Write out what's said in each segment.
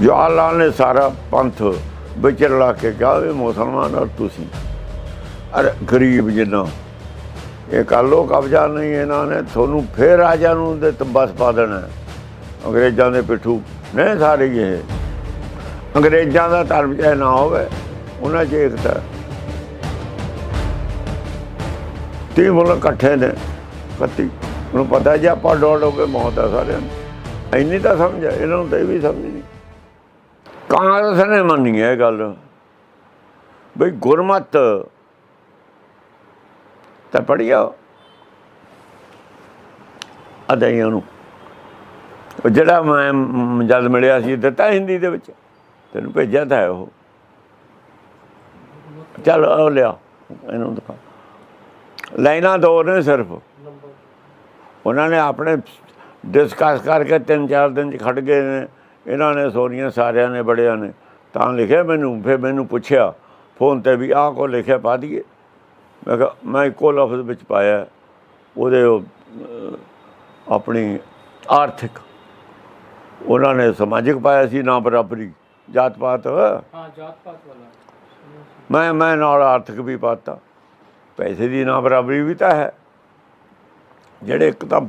ਜਵਾਹਰ ਲਾਲ ਨੇ ਸਾਰਾ ਪੰਥ ਵਿੱਚ ਰਲਾ ਕੇ ਕਿਹਾ ਵੀ ਮੁਸਲਮਾਨ ਔਰ ਤੁਸੀਂ। ਅਰ ਗਰੀਬ ਜਿੰਨਾ ਇਹ ਕਰ ਲੋ ਕਬਜ਼ਾ ਨਹੀਂ ਇਹਨਾਂ ਨੇ ਤੁਹਾਨੂੰ ਫੇਰ ਰਾਜਾ ਨੂੰ ਦੇ ਤੰਬਸ ਪਾ ਦੇਣਾ। ਅੰਗਰੇਜ਼ਾਂ ਦੇ ਪਿੱਠੂ ਨਹੀਂ ਸਾਰੇ ਇਹ। ਅੰਗਰੇਜ਼ਾਂ ਦਾ ਧਰਮ ਚਾਹੇ ਨਾ ਹੋਵੇ ਉਹਨਾਂ 'ਚ ਏਕਤਾ ਹੈ। ਤੀਹ ਮੁਲਕ ਇਕੱਠੇ ਨੇ ਕੱਤੀ ਉਹਨੂੰ ਪਤਾ ਜੇ ਆਪਾਂ ਡੋਲ ਹੋ ਕੇ ਮੌਤ ਆ ਸਾਰਿਆਂ ਨੂੰ। ਇੰਨੀ ਤਾਂ ਸਮਝ ਹੈ, ਇਹਨਾਂ ਨੂੰ ਤਾਂ ਇਹ ਵੀ ਸਮਝ ਨਹੀਂ। ਕਾਂਗਰਸ ਨੇ ਮੰਨੀ ਹੈ ਇਹ ਗੱਲ। ਬਈ ਗੁਰਮਤ ਤਾਂ ਪੜਿਆ ਅਦਾਈਆਂ ਨੂੰ। ਜਿਹੜਾ ਮੈਂ ਜਦ ਮਿਲਿਆ ਸੀ ਦਿੱਤਾ ਹਿੰਦੀ ਦੇ ਵਿੱਚ। ਤੈਨੂੰ ਭੇਜਿਆ ਤਾਂ ਉਹ। ਚੱਲ ਉਹ ਲਿਆ, ਇਹਨੂੰ ਦਿਖਾ। ਲਾਈਨਾਂ ਦੋ ਨੇ ਸਿਰਫ। ਉਹਨਾਂ ਨੇ ਆਪਣੇ ਡਿਸਕਸ ਕਰਕੇ ਤਿੰਨ ਚਾਰ ਦਿਨ ਚ ਖੜ ਗਏ ਨੇ। ਇਹਨਾਂ ਨੇ ਸੋਨੀਆਂ ਸਾਰਿਆਂ ਨੇ ਬੜਿਆਂ ਨੇ ਤਾਂ ਲਿਖਿਆ ਮੈਨੂੰ ਫਿਰ ਮੈਨੂੰ ਪੁੱਛਿਆ ਫੋਨ ਤੇ ਵੀ ਆਹ ਕੋ ਲਿਖਿਆ ਪਾ ਦਈਏ। ਮੈਂ ਕਿਹਾ ਮੈਂ ਇੱਕੋ ਲਫ਼ਜ਼ ਵਿੱਚ ਪਾਇਆ ਉਹਦੇ ਆਪਣੀ ਆਰਥਿਕ। ਉਹਨਾਂ ਨੇ ਸਮਾਜਿਕ ਪਾਇਆ ਸੀ ਨਾ ਬਰਾਬਰੀ ਜਾਤ ਪਾਤ ਹਾਂ ਜਾਤ ਪਾਤ ਵਾਲਾ। ਮੈਂ ਮੈਂ ਨਾਲ ਆਰਥਿਕ ਵੀ ਪਾਤਾ। ਪੈਸੇ ਦੀ ਨਾ ਬਰਾਬਰੀ ਵੀ ਤਾਂ ਹੈ। ਜਿਹੜੇ ਇੱਕ ਤਾਂ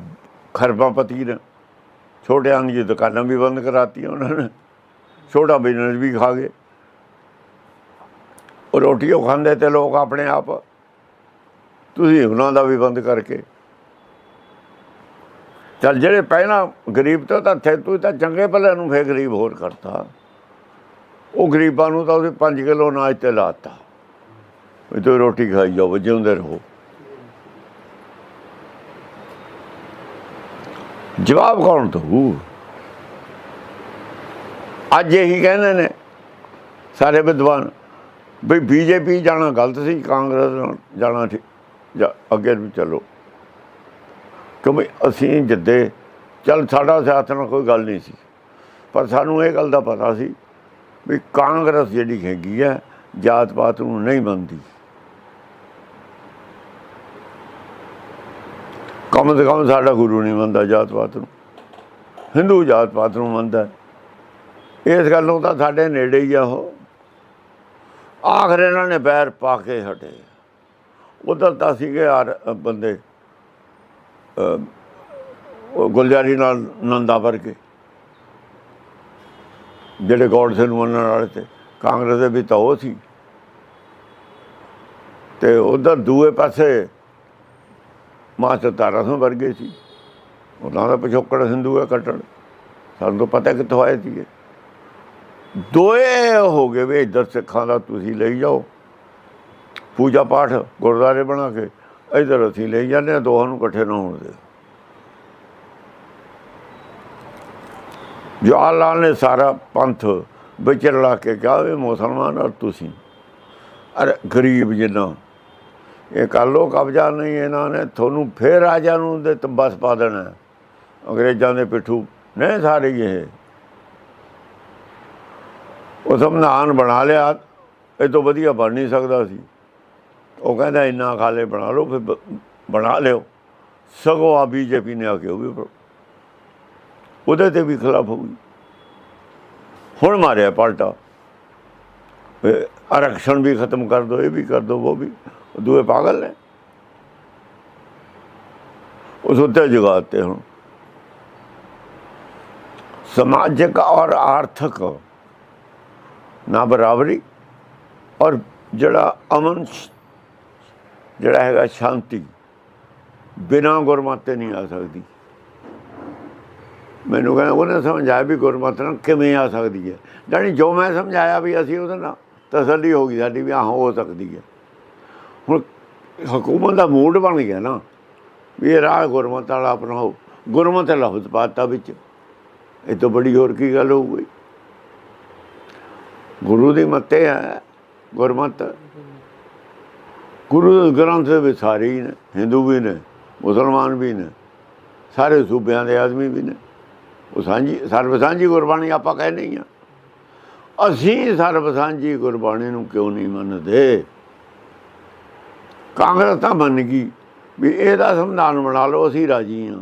ਖਰਬਾਂ ਪਤੀ ਨੇ। ਛੋਟਿਆਂ ਦੀ ਦੁਕਾਨਾਂ ਵੀ ਬੰਦ ਕਰਾਤੀਆਂ ਉਹਨਾਂ ਨੇ, ਛੋਟਾ ਬਿਜ਼ਨਸ ਵੀ ਖਾ ਗਏ। ਉਹ ਰੋਟੀ ਉਹ ਖਾਂਦੇ ਤੇ ਲੋਕ ਆਪਣੇ ਆਪ, ਤੁਸੀਂ ਉਹਨਾਂ ਦਾ ਵੀ ਬੰਦ ਕਰਕੇ। ਚੱਲ ਜਿਹੜੇ ਪਹਿਲਾਂ ਗਰੀਬ ਤੋਂ ਤਾਂ ਥੇ, ਤੂੰ ਤਾਂ ਚੰਗੇ ਭਲੇ ਨੂੰ ਫੇਰ ਗਰੀਬ ਹੋਰ ਕਰਤਾ। ਉਹ ਗਰੀਬਾਂ ਨੂੰ ਤਾਂ ਉਹਦੇ 5 ਕਿਲੋ ਅਨਾਜ ਤੇ ਲਾਤਾ। ਵੀ ਤੂੰ ਰੋਟੀ ਖਾਈ ਜਾਓ, ਜਿਉਂਦੇ ਰਹੋ। ਜਵਾਬ ਕੌਣ ਦਊ? ਅੱਜ ਇਹੀ ਕਹਿੰਦੇ ਨੇ ਸਾਰੇ ਵਿਦਵਾਨ ਵੀ ਬੀਜੇਪੀ ਜਾਣਾ ਗਲਤ ਸੀ, ਕਾਂਗਰਸ ਨਾਲ ਜਾਣਾ ਠੀਕ, ਜਾਂ ਅੱਗੇ ਵੀ ਚੱਲੋ। ਕਿਉਂਕਿ ਅਸੀਂ ਜਿੱਦੇ, ਚੱਲ ਸਾਡਾ ਸਿਆਸਤ ਨਾਲ ਕੋਈ ਗੱਲ ਨਹੀਂ ਸੀ, ਪਰ ਸਾਨੂੰ ਇਹ ਗੱਲ ਦਾ ਪਤਾ ਸੀ ਵੀ ਕਾਂਗਰਸ ਜਿਹੜੀ ਹੈਗੀ ਹੈ ਜਾਤ ਪਾਤ ਨੂੰ ਨਹੀਂ ਮੰਨਦੀ। ਕਮ ਸੇ ਕਮ ਸਾਡਾ ਗੁਰੂ ਨਹੀਂ ਮੰਨਦਾ ਜਾਤ ਪਾਤ ਨੂੰ। ਹਿੰਦੂ ਜਾਤ ਪਾਤ ਨੂੰ ਮੰਨਦਾ ਹੈ। ਇਸ ਗੱਲੋਂ ਤਾਂ ਸਾਡੇ ਨੇੜੇ ਹੀ ਆ ਉਹ। ਆਖਰ ਇਹਨਾਂ ਨੇ ਬੈਰ ਪਾ ਕੇ ਹਟੇ। ਉਧਰ ਤਾਂ ਸੀਗੇ ਯਾਰ ਬੰਦੇ ਗੁਲਜ਼ਾਰੀ ਨਾਲ ਨੰਦਾ ਵਰਗੇ ਜਿਹੜੇ ਗੋਡਸੇ ਨੂੰ ਮੰਨਣ ਵਾਲੇ ਤੇ, ਕਾਂਗਰਸ ਦੇ ਵੀ ਤਾਂ ਉਹ ਸੀ। ਤੇ ਉਧਰ ਦੂਏ ਪਾਸੇ ਮਾਸਟਰ ਤਾਰਾ ਸਿੰਘ ਵਰਗੇ ਸੀ। ਉਹਨਾਂ ਦਾ ਪਿਛੋਕੜ ਹਿੰਦੂ ਹੈ ਕੱਟੜ। ਸਾਨੂੰ ਤਾਂ ਪਤਾ ਕਿੱਥੋਂ ਆਏ ਸੀਗੇ। ਦੋਏ ਹੋ ਗਏ ਵੀ ਇੱਧਰ ਸਿੱਖਾਂ ਦਾ ਤੁਸੀਂ ਲਈ ਜਾਓ। ਪੂਜਾ ਪਾਠ ਗੁਰਦਾਰੇ ਬਣਾ ਕੇ ਇੱਧਰ ਅਸੀਂ ਲਈ ਜਾਂਦੇ ਹਾਂ, ਦੋਹਾਂ ਨੂੰ ਇਕੱਠੇ ਨਾ ਹੋਣ ਦੇ। ਜਵਾਹਰ ਲਾਲ ਨੇ ਸਾਰਾ ਪੰਥ ਵਿਚਰ ਲਾ ਕੇ ਕਿਹਾ ਵੀ ਮੁਸਲਮਾਨ ਔਰ ਤੁਸੀਂ। ਅਰੇ ਗਰੀਬ ਜਿੰਨਾ ਇਹ ਕਰ ਲੋ ਕਬਜ਼ਾ, ਨਹੀਂ ਇਹਨਾਂ ਨੇ ਤੁਹਾਨੂੰ ਫੇਰ ਰਾਜਾ ਨੂੰ ਦੇ ਤੰਬਸ ਪਾ ਦੇਣਾ। ਅੰਗਰੇਜ਼ਾਂ ਦੇ ਪਿੱਠੂ ਨਹੀਂ ਸਾਰੇ ਇਹ। ਉਹ ਸੰਵਿਧਾਨ ਬਣਾ ਲਿਆ, ਇਹ ਤੋਂ ਵਧੀਆ ਬਣ ਨਹੀਂ ਸਕਦਾ ਸੀ। ਉਹ ਕਹਿੰਦਾ ਇੰਨਾ ਖਾਲੇ ਬਣਾ ਲਓ, ਫਿਰ ਬਣਾ ਲਿਓ। ਸਗੋਂ ਆ ਬੀਜੇਪੀ ਨੇ ਆ ਕੇ ਉਹ ਵੀ ਉਹਦੇ ਤੇ ਵੀ ਖਿਲਾਫ ਹੋ ਗਈ। ਹੁਣ ਮਾਰਿਆ ਪਲਟਾ। ਵੀ ਆਰਕਸ਼ਣ ਵੀ ਖਤਮ ਕਰ ਦੋ, ਇਹ ਵੀ ਕਰ ਦੋ, ਉਹ ਵੀ। ਦੂਏ ਪਾਗਲ ਨੇ। ਉਸ ਉੱਤੇ ਜਗਾਤੇ ਹੁਣ। ਸਮਾਜਿਕ ਔਰ ਆਰਥਿਕ ਨਾ ਬਰਾਬਰੀ ਔਰ ਜਿਹੜਾ ਅਮਨ ਜਿਹੜਾ ਹੈਗਾ ਸ਼ਾਂਤੀ, ਬਿਨਾ ਗੁਰਮਤਿ ਨਹੀਂ ਆ ਸਕਦੀ। ਮੈਨੂੰ ਕਹਿੰਦਾ, ਉਹਨੇ ਸਮਝਾਇਆ ਵੀ ਗੁਰਮਤਿ ਨਾਲ ਕਿਵੇਂ ਆ ਸਕਦੀ ਹੈ? ਜਾਣੀ ਜੋ ਮੈਂ ਸਮਝਾਇਆ ਵੀ ਅਸੀਂ ਉਹਦੇ ਨਾਲ ਤਸੱਲੀ ਹੋ ਗਈ ਸਾਡੀ ਵੀ ਹਾਂ, ਹੋ ਸਕਦੀ ਹੈ। ਹੁਣ ਹਕੂਮਤ ਦਾ ਮੂਡ ਬਣ ਗਿਆ ਨਾ, ਵੀ ਇਹ ਰਾਹ ਗੁਰਮਤ ਵਾਲਾ ਅਪਣਾਓ ਗੁਰਮਤ ਲਫ਼ਜ਼ ਪਾਤਾ ਵਿੱਚ। ਇਹ ਤੋਂ ਬੜੀ ਹੋਰ ਕੀ ਗੱਲ ਹੋਊਗੀ? ਗੁਰੂ ਦੀ ਮੱਤੇ ਹੈ, ਗੁਰਮਤ। ਗੁਰੂ ਦੇ ਗ੍ਰੰਥ ਦੇ ਵਿੱਚ ਸਾਰੇ ਹੀ ਨੇ, ਹਿੰਦੂ ਵੀ ਨੇ, ਮੁਸਲਮਾਨ ਵੀ ਨੇ, ਸਾਰੇ ਸੂਬਿਆਂ ਦੇ ਆਦਮੀ ਵੀ ਨੇ। ਉਹ ਸਾਂਝੀ ਸਰਬ ਸਾਂਝੀ ਗੁਰਬਾਣੀ ਆਪਾਂ ਕਹਿੰਦੇ ਹੀ ਆ ਅਸੀਂ ਸਰਬ ਸਾਂਝੀ ਗੁਰਬਾਣੀ ਨੂੰ ਕਿਉਂ ਨਹੀਂ ਮੰਨਦੇ? ਕਾਂਗਰਸ ਤਾਂ ਮੰਨ ਗਈ ਵੀ ਇਹਦਾ ਸੰਵਿਧਾਨ ਬਣਾ ਲਓ, ਅਸੀਂ ਰਾਜੀ ਹਾਂ।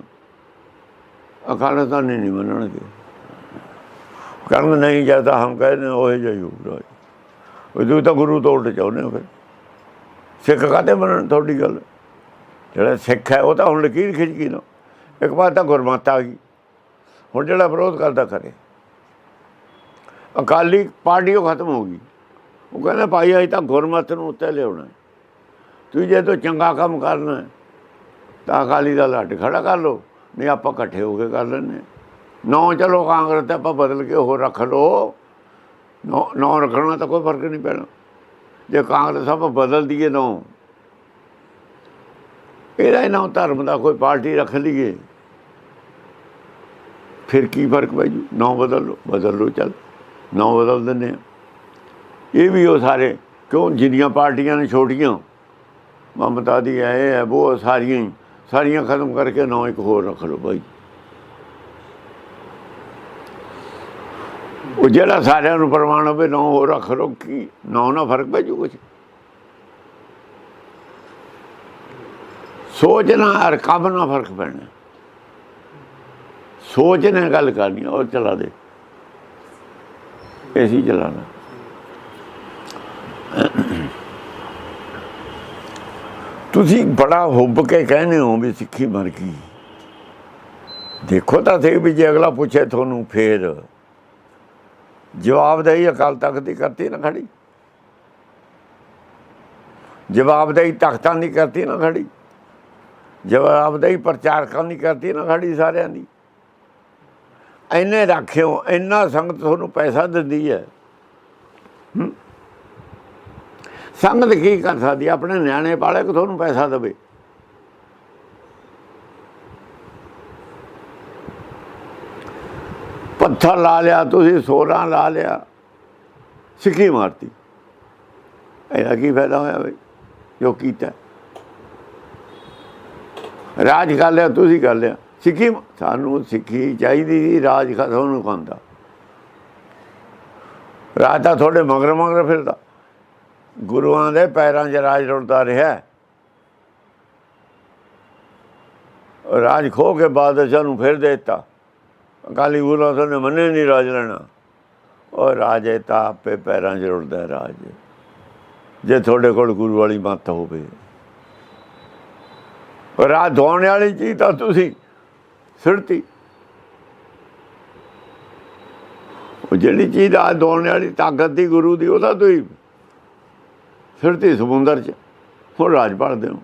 ਅਕਾਲੀ ਤਾਂ ਨਹੀਂ ਮੰਨਣਗੇ। ਕਰਨ ਨਹੀਂ ਜੈਸਾ ਹਮ ਕਹਿੰਦੇ ਉਹ ਜਿਹੀ ਹੋਊ ਰਾਜ। ਉਹ ਤਾਂ ਗੁਰੂ ਤੋਂ ਉਲਟ ਚਾਹੁੰਦੇ ਹੋ ਫਿਰ। ਸਿੱਖ ਕਾਤੇ ਮੰਨਣ? ਤੁਹਾਡੀ ਗੱਲ। ਜਿਹੜਾ ਸਿੱਖ ਹੈ, ਉਹ ਤਾਂ ਹੁਣ ਲਕੀਰ ਖਿੱਚ ਗਈ ਨਾ। ਇੱਕ ਵਾਰ ਤਾਂ ਗੁਰਮਤਿ ਆ ਗਈ। ਹੁਣ ਜਿਹੜਾ ਵਿਰੋਧ ਕਰਦਾ, ਕਰੇ। ਅਕਾਲੀ ਪਾਰਟੀ ਉਹ ਖਤਮ ਹੋ ਗਈ। ਉਹ ਕਹਿੰਦਾ, ਭਾਈ ਅਜੇ ਤਾਂ ਗੁਰਮਤਿ ਨੂੰ ਉੱਤੇ ਲਿਆਉਣਾ ਤੁਸੀਂ ਜੇ ਤੋਂ ਚੰਗਾ ਕੰਮ ਕਰਨਾ, ਤਾਂ ਅਕਾਲੀ ਦਲ ਲੱਟ ਖੜਾ ਕਰ ਲਓ, ਨਹੀਂ ਆਪਾਂ ਇਕੱਠੇ ਹੋ ਕੇ ਕਰ ਲੈਂਦੇ ਹਾਂ। ਨੌ ਚਲੋ ਕਾਂਗਰਸ ਤੇ ਆਪਾਂ ਬਦਲ ਕੇ ਹੋਰ ਰੱਖ ਲਓ। ਨੌ ਨੌ ਰੱਖਣਾ ਤਾਂ ਕੋਈ ਫ਼ਰਕ ਨਹੀਂ ਪੈਣਾ। ਜੇ ਕਾਂਗਰਸ ਆਪਾਂ ਬਦਲ ਦਈਏ ਨੌ, ਇਹਦਾ ਇਹਨਾਂ ਧਰਮ ਦਾ ਕੋਈ ਪਾਰਟੀ ਰੱਖ ਲਈਏ। ਫਿਰ ਕੀ ਫ਼ਰਕ ਪੈ ਜੂ? ਨੌ ਬਦਲ ਲਓ ਬਦਲ ਲਓ, ਚੱਲ। ਨੌ ਬਦਲ ਦਿੰਦੇ ਆ ਇਹ ਵੀ ਉਹ ਸਾਰੇ, ਕਿਉਂ? ਜਿੰਨੀਆਂ ਪਾਰਟੀਆਂ ਨੇ ਛੋਟੀਆਂ ਮਮਤਾ ਦੀ ਹੈ ਇਹ ਹੈ ਉਹ ਸਾਰੀਆਂ ਹੀ। ਸਾਰੀਆਂ ਖਤਮ ਕਰਕੇ ਨੌ ਇੱਕ ਹੋਰ ਰੱਖ ਲਓ ਭਾਈ ਉਹ ਜਿਹੜਾ ਸਾਰਿਆਂ ਨੂੰ ਪ੍ਰਮਾਣ ਹੋਵੇ, ਨੌ ਹੋਰ ਰੱਖ ਲਓ, ਕੀ ਨੌ ਨਾਲ ਫ਼ਰਕ ਪੈ ਜੂ ਕੁਛ? ਸੋਚ ਨਾਲ ਔਰ ਕੰਮ ਨਾਲ ਫ਼ਰਕ ਪੈਣਾ। ਸੋਚ ਨੇ ਗੱਲ ਕਰਨੀ ਔਰ ਚਲਾ ਦੇ। ਐਸੀ ਚਲਾਣਾ ਤੁਸੀਂ ਬੜਾ ਹੁੱਬ ਕੇ ਕਹਿੰਦੇ ਹੋ ਵੀ ਸਿੱਖੀ ਮਰ ਗਈ। ਦੇਖੋ ਤਾਂ ਸਹੀ ਵੀ ਜੇ ਅਗਲਾ ਪੁੱਛੇ ਤੁਹਾਨੂੰ ਫੇਰ। ਜਵਾਬਦੇਹੀ ਅਕਾਲ ਤਖਤ ਦੀ ਕਰਤੀ ਨਾ ਖੜੀ। ਜਵਾਬਦੇਹੀ ਤਖਤਾਂ ਦੀ ਕਰਤੀ ਨਾ ਖੜੀ। ਜਵਾਬਦੇਹੀ ਪ੍ਰਚਾਰਕਾਂ ਦੀ ਕਰਤੀ ਨਾ ਖੜੀ ਸਾਰਿਆਂ ਦੀ। ਐਨੇ ਰੱਖਿਓ, ਇੰਨਾ ਸੰਗਤ ਤੁਹਾਨੂੰ ਪੈਸਾ ਦਿੰਦੀ ਹੈ ਹਮ? ਸੰਗਤ ਕੀ ਕਰ ਸਕਦੀ ਆਪਣੇ ਨਿਆਣੇ ਪਾਲੇ ਕਿ ਤੁਹਾਨੂੰ ਪੈਸਾ ਦੇਵੇ? ਪੱਥਰ ਲਾ ਲਿਆ, ਤੁਸੀਂ ਸੋਲਾਂ ਲਾ ਲਿਆ ਸਿੱਖੀ ਮਾਰਤੀ। ਇਹਦਾ ਕੀ ਫਾਇਦਾ ਹੋਇਆ ਬਈ? ਜੋ ਕੀਤਾ। ਰਾਜ ਕਰ ਲਿਆ, ਤੁਸੀਂ ਕਰ ਲਿਆ। ਸਿੱਖੀ ਸਾਨੂੰ ਸਿੱਖੀ ਚਾਹੀਦੀ ਸੀ, ਰਾਜ ਖਤਮ ਨੂੰ ਖਾਂਦਾ। ਰਾਜ ਤਾਂ ਤੁਹਾਡੇ ਮਗਰ ਮਗਰ ਫਿਰਦਾ। ਗੁਰੂਆਂ ਦੇ ਪੈਰਾਂ 'ਚ ਰਾਜ ਰੁੜਦਾ ਰਿਹਾ। ਰਾਜ ਖੋ ਕੇ ਬਾਦਸ਼ਾਹ ਨੂੰ ਫਿਰ ਦੇ ਦਿੱਤਾ। ਅਕਾਲੀ ਗੁਰੂਆਂ ਤੋਂ ਨੇ ਮੰਨੇ ਨਹੀਂ ਰਾਜ ਲੈਣਾ। ਉਹ ਰਾਜੇ ਤਾਂ ਆਪੇ ਪੈਰਾਂ 'ਚ ਰੁੜਦਾ ਰਾਜ। ਜੇ ਤੁਹਾਡੇ ਕੋਲ ਗੁਰੂ ਵਾਲੀ ਮੱਤ ਹੋਵੇ। ਰਾਜ ਧੋਣ ਵਾਲੀ ਚੀਜ਼ ਤਾਂ ਤੁਸੀਂ ਸਿਰਤੀ ਉਹ ਜਿਹੜੀ ਚੀਜ਼ ਆ ਧੋਣ ਵਾਲੀ ਤਾਕਤ ਦੀ ਗੁਰੂ ਦੀ ਉਹਦਾ ਤੁਸੀਂ ਸਿਰਤੀ ਸਮੁੰਦਰ 'ਚ ਹੁਣ ਰਾਜ ਪੜਦੇ ਹੋ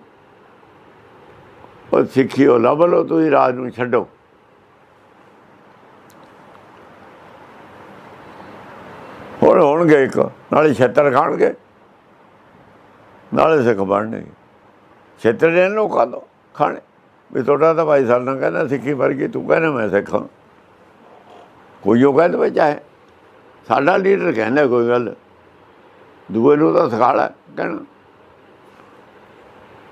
ਉਹ ਸਿੱਖਿਓ ਲੱਭ ਲਓ ਤੁਸੀਂ ਰਾਜ ਨੂੰ ਛੱਡੋ ਹੁਣ ਹੋਣਗੇ ਇੱਕ ਨਾਲੇ ਛੇਤਰ ਖਾਣਗੇ ਨਾਲੇ ਸਿੱਖ ਬਣਨਗੇ ਛੇਤਰ ਦੇ ਲੋਕਾਂ ਤੋਂ ਖਾਣੇ ਵੀ ਤੁਹਾਡਾ ਤਾਂ ਭਾਈ ਸਾਹਿਬ ਨਾਲ ਕਹਿੰਦਾ ਸਿੱਖੀ ਵਰਗੀ ਤੂੰ ਕਹਿੰਦਾ ਮੈਂ ਸਿੱਖਾਂ ਕੋਈ ਉਹ ਕਹਿੰਦਾ ਵਿੱਚ ਹੈ ਸਾਡਾ ਲੀਡਰ ਕਹਿੰਦਾ ਕੋਈ ਗੱਲ ਦੂਏ ਨੂੰ ਤਾਂ ਸਿਖਾਲਾ ਕਹਿਣਾ।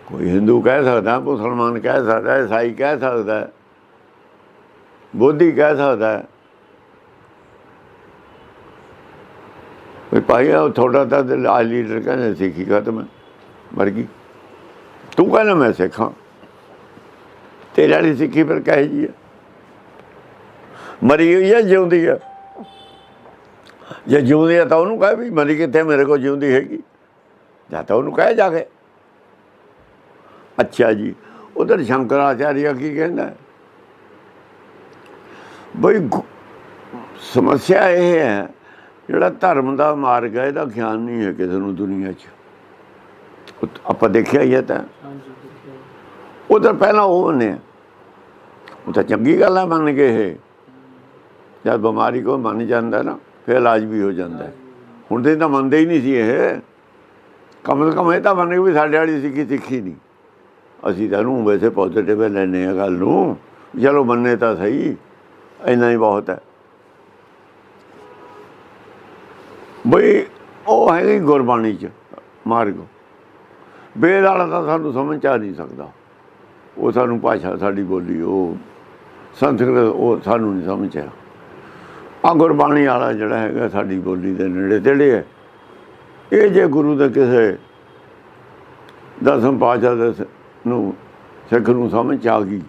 ਕੋਈ ਹਿੰਦੂ ਕਹਿ ਸਕਦਾ, ਮੁਸਲਮਾਨ ਕਹਿ ਸਕਦਾ, ਈਸਾਈ ਕਹਿ ਸਕਦਾ, ਬੋਧੀ ਕਹਿ ਸਕਦਾ। ਵੀ ਭਾਈ ਆ ਤੁਹਾਡਾ ਤਾਂ ਆ ਲੀਡਰ ਕਹਿੰਦੇ ਸਿੱਖੀ ਖਤਮ ਹੈ, ਮਰ ਗਈ। ਤੂੰ ਕਹਿੰਦਾ ਮੈਂ ਸਿੱਖਾਂ। ਤੇਰੇ ਵਾਲੀ ਸਿੱਖੀ ਫਿਰ ਕਹੇ ਜੀ ਹੈ। ਮਰੀ ਹੋਈ ਹੈ, ਜਿਉਂਦੀ ਆ ਜੇ ਜਿਉਂਦੀ ਹੈ ਤਾਂ ਉਹਨੂੰ ਕਹੇ ਵੀ ਮਰੀ ਕਿੱਥੇ ਮੇਰੇ ਕੋਲ ਜਿਉਂਦੀ ਹੈਗੀ। ਜਾਂ ਤਾਂ ਉਹਨੂੰ ਕਹੇ ਜਾ ਕੇ। ਅੱਛਾ ਜੀ ਉਧਰ ਸ਼ੰਕਰਾਚਾਰਿਆ ਕੀ ਕਹਿੰਦਾ? ਬਈ ਸਮੱਸਿਆ ਇਹ ਹੈ ਜਿਹੜਾ ਧਰਮ ਦਾ ਮਾਰਗ ਹੈ ਇਹਦਾ ਗਿਆਨ ਨਹੀਂ ਹੈ ਕਿਸੇ ਨੂੰ ਦੁਨੀਆ 'ਚ। ਆਪਾਂ ਦੇਖਿਆ ਹੀ ਹੈ ਤਾਂ। ਉਧਰ ਪਹਿਲਾਂ ਉਹ ਨੇ ਉਹ ਤਾਂ ਚੰਗੀ ਗੱਲ ਹੈ ਮੰਨ ਕੇ ਇਹ। ਜਦ ਬਿਮਾਰੀ ਕੋ ਮੰਨ ਜਾਂਦਾ ਨਾ। ਫਿਰ ਇਲਾਜ ਵੀ ਹੋ ਜਾਂਦਾ। ਹੁਣ ਤੇ ਤਾਂ ਮੰਨਦੇ ਹੀ ਨਹੀਂ ਸੀ ਇਹ। ਕਮ ਸੇ ਕਮ ਇਹ ਤਾਂ ਮੰਨ ਗਏ ਵੀ ਸਾਡੇ ਵਾਲੀ ਸਿੱਖੀ ਸਿੱਖੀ ਨਹੀਂ। ਅਸੀਂ ਤਾਂ ਇਹਨੂੰ ਵੈਸੇ ਪੋਜ਼ਿਟਿਵ ਲੈਨੇ ਆ ਗੱਲ ਨੂੰ। ਚਲੋ ਮੰਨੇ ਤਾਂ ਸਹੀ, ਇੰਨਾ ਹੀ ਬਹੁਤ ਹੈ। ਬਈ ਉਹ ਹੈਗੀ ਗੁਰਬਾਣੀ ਚ, ਮਾਰਗ। ਬੇਦ ਵਾਲਾ ਤਾਂ ਸਾਨੂੰ ਸਮਝ 'ਚ ਆ ਨਹੀਂ ਸਕਦਾ। ਉਹ ਸਾਨੂੰ ਭਾਸ਼ਾ ਸਾਡੀ ਬੋਲੀ, ਉਹ ਸੰਸਕ੍ਰਿਤ, ਉਹ ਸਾਨੂੰ ਨਹੀਂ ਸਮਝ ਆ। ਆ ਗੁਰਬਾਣੀ ਵਾਲਾ ਜਿਹੜਾ ਹੈਗਾ ਸਾਡੀ ਬੋਲੀ ਦੇ ਨੇੜੇ ਤੇੜੇ ਹੈ। ਇਹ ਜੇ ਗੁਰੂ ਦੇ ਕਿਸੇ ਦਸਮ ਪਾਤਸ਼ਾਹ ਦੇ ਨੂੰ, ਸਿੱਖ ਨੂੰ ਸਮਝ 'ਚ ਆ ਗਈ,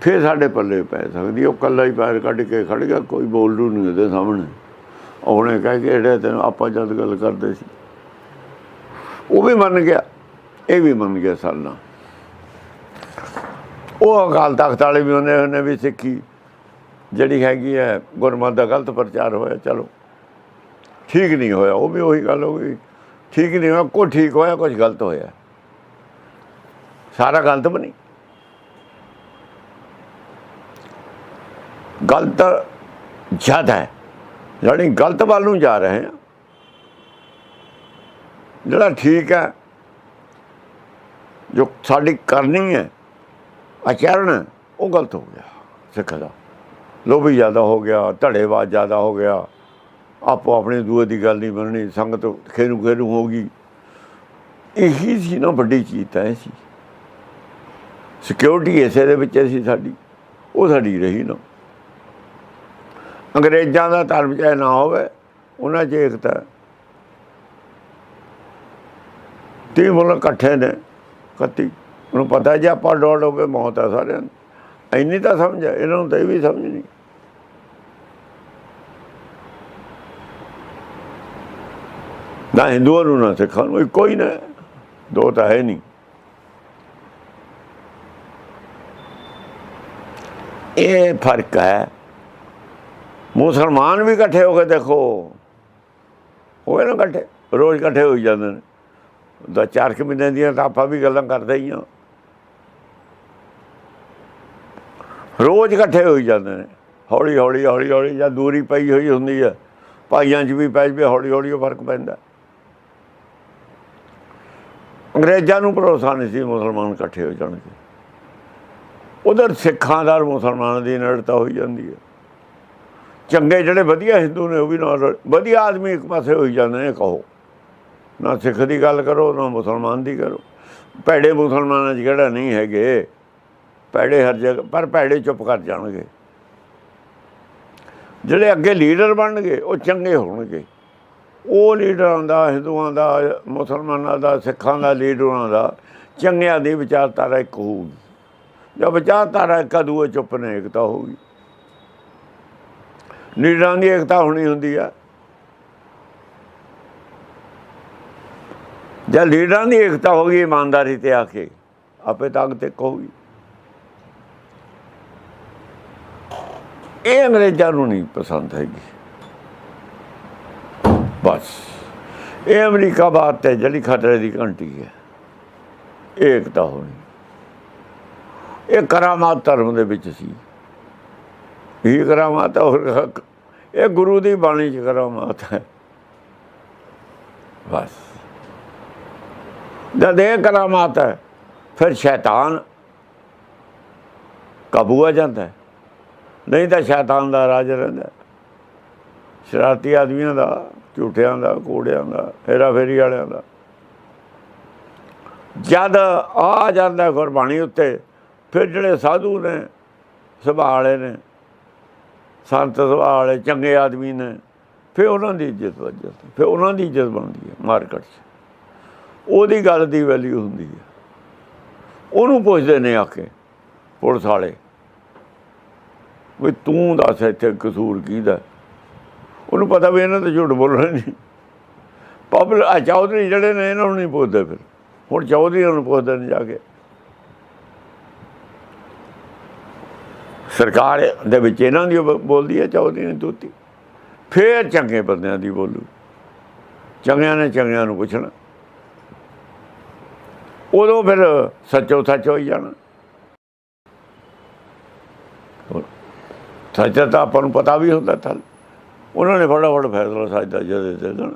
ਫਿਰ ਸਾਡੇ ਪੱਲੇ ਪੈ ਸਕਦੀ ਉਹ ਕੱਲਾ ਹੀ ਪੈਰ ਕੱਢ ਕੇ ਖੜ ਗਿਆ, ਕੋਈ ਬੋਲੂ ਨਹੀਂ ਉਹਦੇ ਸਾਹਮਣੇ। ਉਹਨੇ ਕਹਿ ਕੇ ਜਿਹੜੇ ਤੈਨੂੰ ਆਪਾਂ ਜਦ ਗੱਲ ਕਰਦੇ ਸੀ, ਉਹ ਵੀ ਮੰਨ ਗਿਆ, ਇਹ ਵੀ ਮੰਨ ਗਿਆ ਸਾਲਾਂ। ਉਹ ਅਕਾਲ ਤਖਤ ਵਾਲੇ ਵੀ ਉਹਨੇ ਉਹਨੇ ਵੀ ਸਿੱਖੀ। ਜਿਹੜੀ ਹੈਗੀ ਹੈ ਗੁਰਮਤ ਦਾ ਗਲਤ ਪ੍ਰਚਾਰ ਹੋਇਆ, ਚਲੋ। ਠੀਕ ਨਹੀਂ ਹੋਇਆ, ਉਹ ਵੀ ਉਹੀ ਗੱਲ ਹੋ ਗਈ। ਠੀਕ ਨਹੀਂ ਹੋਇਆ, ਕੋਈ ਠੀਕ ਹੋਇਆ ਕੁਝ ਗਲਤ ਹੋਇਆ। ਸਾਰਾ ਗਲਤ ਬਣੀ। ਗਲਤ ਜਦ ਹੈ। ਜਿਹੜੀ ਗਲਤ ਵੱਲ ਨੂੰ ਜਾ ਰਹੇ ਹਾਂ। ਜਿਹੜਾ ਠੀਕ ਹੈ, ਜੋ ਸਾਡੀ ਕਰਨੀ ਹੈ, ਆਚਰਣ, ਉਹ ਗਲਤ ਹੋ ਗਿਆ ਸਿੱਖ ਦਾ। ਲੋਭੀ ਜ਼ਿਆਦਾ ਹੋ ਗਿਆ ਧੜੇਵਾਜ਼ ਜ਼ਿਆਦਾ ਹੋ ਗਿਆ। ਆਪੋ ਆਪਣੇ ਦੂਏ ਦੀ ਗੱਲ ਨਹੀਂ ਮੰਨਣੀ ਸੰਗਤ ਖੇਰੂ ਖੇਰੂ ਹੋ ਗਈ। ਇਹੀ ਸੀ ਨਾ ਵੱਡੀ ਚੀਜ਼ ਤਾਂ ਇਹ ਸੀ। ਸਿਕਿਉਰਿਟੀ ਇਸੇ ਦੇ ਵਿੱਚ ਸੀ ਸਾਡੀ ਉਹ ਸਾਡੀ ਰਹੀ ਨਾ। ਅੰਗਰੇਜ਼ਾਂ ਦਾ ਧਰਮ ਚਾਹੇ ਨਾ ਹੋਵੇ ਉਹਨਾਂ 'ਚ ਏਕਤਾ ਹੈ। ਤੀਹ ਮੁਲਕ ਇਕੱਠੇ ਨੇ ਕੱਤੀ ਉਹਨੂੰ ਪਤਾ ਜੇ ਆਪਾਂ ਡੋੜ ਹੋ ਗਏ ਮੌਤ ਆ ਸਾਰਿਆਂ ਨੂੰ। ਇੰਨੀ ਤਾਂ ਸਮਝ ਹੈ, ਇਹਨਾਂ ਨੂੰ ਤਾਂ ਇਹ ਵੀ ਸਮਝ ਨਹੀਂ। ਨਾ ਹਿੰਦੂਆਂ ਨੂੰ, ਨਾ ਸਿੱਖਾਂ ਨੂੰ, ਇੱਕੋ ਹੀ ਨਾ। ਦੋ ਤਾਂ ਹੈ ਨਹੀਂ। ਇਹ ਫ਼ਰਕ ਹੈ। ਮੁਸਲਮਾਨ ਵੀ ਇਕੱਠੇ ਹੋ ਕੇ ਦੇਖੋ। ਹੋਏ ਨਾ ਇਕੱਠੇ, ਰੋਜ਼ ਇਕੱਠੇ ਹੋਈ ਜਾਂਦੇ ਨੇ। ਦਾ ਚਾਰ ਕੁ ਮਹੀਨੇ ਦੀਆਂ ਤਾਂ ਆਪਾਂ ਵੀ ਗੱਲਾਂ ਕਰਦੇ ਹੀ ਹਾਂ। ਰੋਜ਼ ਇਕੱਠੇ ਹੋਈ ਜਾਂਦੇ ਨੇ। ਹੌਲੀ ਹੌਲੀ ਹੌਲੀ ਹੌਲੀ ਜਾਂ ਦੂਰੀ ਪਈ ਹੋਈ ਹੁੰਦੀ ਹੈ। ਭਾਈਆਂ 'ਚ ਵੀ ਪੈ ਜਵੇ ਹੌਲੀ ਹੌਲੀ ਉਹ ਫ਼ਰਕ ਪੈਂਦਾ। ਅੰਗਰੇਜ਼ਾਂ ਨੂੰ ਭਰੋਸਾ ਨਹੀਂ ਸੀ ਮੁਸਲਮਾਨ ਇਕੱਠੇ ਹੋ ਜਾਣਗੇ। ਉਧਰ ਸਿੱਖਾਂ ਦਾ ਮੁਸਲਮਾਨਾਂ ਦੀ ਨੜਤਾ ਹੋਈ ਜਾਂਦੀ ਹੈ। ਚੰਗੇ ਜਿਹੜੇ ਵਧੀਆ ਹਿੰਦੂ ਨੇ, ਉਹ ਵੀ ਨਾਲ ਵਧੀਆ ਆਦਮੀ ਇੱਕ ਪਾਸੇ ਹੋਈ ਜਾਂਦੇ ਨੇ, ਕਹੋ। ਨਾ ਸਿੱਖ ਦੀ ਗੱਲ ਕਰੋ, ਨਾ ਮੁਸਲਮਾਨ ਦੀ ਕਰੋ। ਭੈੜੇ ਮੁਸਲਮਾਨਾਂ 'ਚ ਕਿਹੜਾ ਨਹੀਂ ਹੈਗੇ। ਭੈੜੇ ਹਰ ਜਗ੍ਹਾ, ਪਰ ਭੈੜੇ ਚੁੱਪ ਕਰ ਜਾਣਗੇ। ਜਿਹੜੇ ਅੱਗੇ ਲੀਡਰ ਬਣਨਗੇ, ਉਹ ਚੰਗੇ ਹੋਣਗੇ। ਉਹ ਲੀਡਰਾਂ ਦਾ, ਹਿੰਦੂਆਂ ਦਾ, ਮੁਸਲਮਾਨਾਂ ਦਾ, ਸਿੱਖਾਂ ਦਾ, ਲੀਡਰਾਂ ਦਾ, ਚੰਗਿਆਂ ਦੀ ਵਿਚਾਰਧਾਰਾ ਇੱਕ ਹੋਊਗੀ। ਜਦ ਵਿਚਾਰਧਾਰਾ ਇੱਕ ਦੂਏ ਚੁੱਪ ਨੇ ਏਕਤਾ ਹੋਊਗੀ। ਲੀਡਰਾਂ ਦੀ ਏਕਤਾ ਹੋਣੀ ਹੁੰਦੀ ਆ। ਜਦ ਲੀਡਰਾਂ ਦੀ ਏਕਤਾ ਹੋ ਗਈ ਇਮਾਨਦਾਰੀ ਤੇ ਆ ਕੇ, ਆਪੇ ਤਾਕਤ ਇੱਕ ਹੋਊਗੀ। ਇਹ ਅੰਗਰੇਜ਼ਾਂ ਨੂੰ ਨਹੀਂ ਪਸੰਦ ਹੈਗੀ। ਬਸ। ਇਹ ਅਮਰੀਕਾ ਬਾਤ ਹੈ ਜਿਹੜੀ ਖਤਰੇ ਦੀ ਘੰਟੀ ਹੈ ਏਕਤਾ ਹੋਣੀ। ਇਹ ਕਰਾਮਾਤ ਧਰਮ ਦੇ ਵਿੱਚ ਸੀ। ਇਹ ਕਰਾਮਾਤ ਹੈ ਇਹ ਗੁਰੂ ਦੀ ਬਾਣੀ ਚ ਕਰਾਮਾਤ ਹੈ। ਬਸ। ਜਦ ਇਹ ਕਰਾਮਾਤ ਹੈ, ਫਿਰ ਸ਼ੈਤਾਨ ਕਾਬੂ ਆ ਜਾਂਦਾ ਨਹੀਂ ਤਾਂ ਸ਼ੈਤਾਨ ਦਾ ਰਾਜ ਰਹਿੰਦਾ ਸ਼ਰਾਰਤੀ ਆਦਮੀਆਂ ਦਾ ਝੂਠਿਆਂ ਦਾ, ਕੋੜਿਆਂ ਦਾ ਹੇਰਾ ਫੇਰੀ ਵਾਲਿਆਂ ਦਾ। ਜਦ ਆ ਜਾਂਦਾ ਗੁਰਬਾਣੀ ਉੱਤੇ, ਫਿਰ ਜਿਹੜੇ ਸਾਧੂ ਨੇ, ਸੁਭਾਅ ਵਾਲੇ ਨੇ, ਸੰਤ ਸੁਭਾਅ ਵਾਲੇ, ਚੰਗੇ ਆਦਮੀ ਨੇ, ਫਿਰ ਉਹਨਾਂ ਦੀ ਇੱਜ਼ਤ ਵੱਜ ਫਿਰ ਉਹਨਾਂ ਦੀ ਇੱਜ਼ਤ ਬਣਦੀ ਹੈ, ਮਾਰਕੀਟ 'ਚ। ਉਹਦੀ ਗੱਲ ਦੀ ਵੈਲਿਊ ਹੁੰਦੀ ਹੈ। ਉਹਨੂੰ ਪੁੱਛਦੇ ਨੇ ਆ ਕੇ, ਪੁਲਿਸ ਵਾਲੇ, ਵੀ ਤੂੰ ਦੱਸ ਇੱਥੇ ਕਸੂਰ ਕਿਹਦਾ ਉਹਨੂੰ ਪਤਾ ਵੀ ਇਹਨਾਂ ਤੇ ਝੂਠ ਬੋਲਣਾ ਨਹੀਂ। ਪਬਲਿਕ ਆ ਚੌਧਰੀ ਜਿਹੜੇ ਨੇ, ਇਹਨਾਂ ਨੂੰ ਨਹੀਂ ਪੁੱਛਦੇ ਫਿਰ। ਹੁਣ ਚੌਧਰੀ ਨੂੰ ਪੁੱਛਦੇ ਨੇ ਜਾ ਕੇ। ਸਰਕਾਰ ਦੇ ਵਿੱਚ ਇਹਨਾਂ ਦੀ ਬੋਲਦੀ ਹੈ, ਚੌਧਰੀ ਨੇ ਤੂਤੀ। ਫੇਰ ਚੰਗੇ ਬੰਦਿਆਂ ਦੀ ਬੋਲੂ। ਚੰਗਿਆਂ ਨੇ ਚੰਗਿਆਂ ਨੂੰ ਪੁੱਛਣਾ। ਉਦੋਂ ਫਿਰ ਸੱਚੋ ਸੱਚ ਹੋਈ ਜਾਣਾ। ਸੱਚ ਤਾਂ ਆਪਾਂ ਨੂੰ ਪਤਾ ਵੀ ਹੁੰਦਾ ਤਾਂ। ਉਹਨਾਂ ਨੇ ਫਟਾਫਟ ਫੈਸਲਾ ਸੱਚ ਦਾ ਜਦੇ ਦੇ ਦੇਣਾ